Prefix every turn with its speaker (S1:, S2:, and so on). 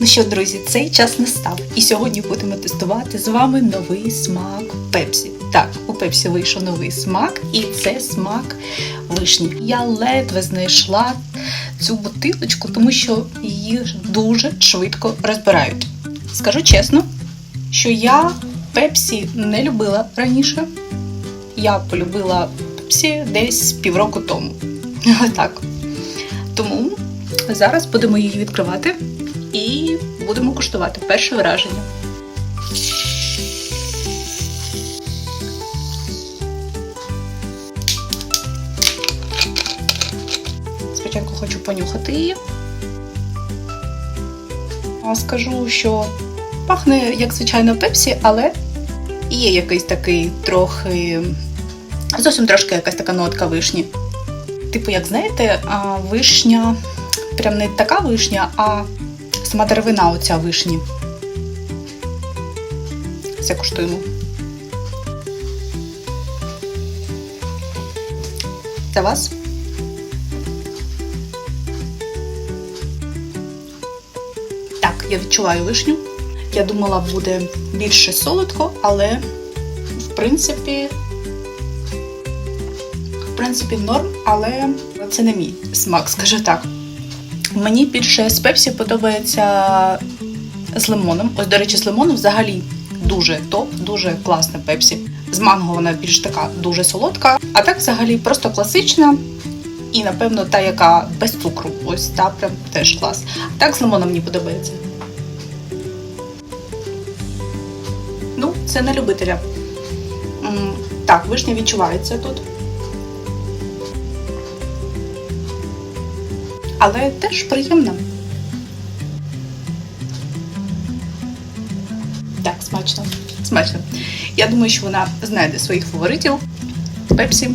S1: Ну що, друзі, цей час настав. І сьогодні будемо тестувати з вами новий смак Пепсі. Так, у Пепсі вийшов новий смак, і це смак вишні. Я ледве знайшла цю бутилочку, тому що її дуже швидко розбирають. Скажу чесно, що я Пепсі не любила раніше. Я полюбила Пепсі десь півроку тому. Так. Тому зараз будемо її відкривати і будемо куштувати перше враження. Спочатку хочу понюхати її. Скажу, що пахне як звичайно пепсі, але є якийсь такий трохи. Зовсім трошки якась така нотка вишні. Типу, як знаєте, вишня, прям не така вишня, а сама деревина оця вишні. Все куштуємо. Це вас? Так, я відчуваю вишню. Я думала, буде більше солодко, але в принципі, в принципі, норм, але це не мій смак, скажу так. Мені більше з пепсі подобається з лимоном. Ось, до речі, з лимоном взагалі дуже топ, дуже класна пепсі. З манго вона більш така дуже солодка, а так взагалі просто класична. І, напевно, та, яка без цукру. Ось та прям теж клас. Так з лимоном мені подобається. Ну, це на любителя. Так, вишня відчувається тут. Але теж приємно. Так, смачно. Смачно. Я думаю, що вона знайде своїх фаворитів. Пепсі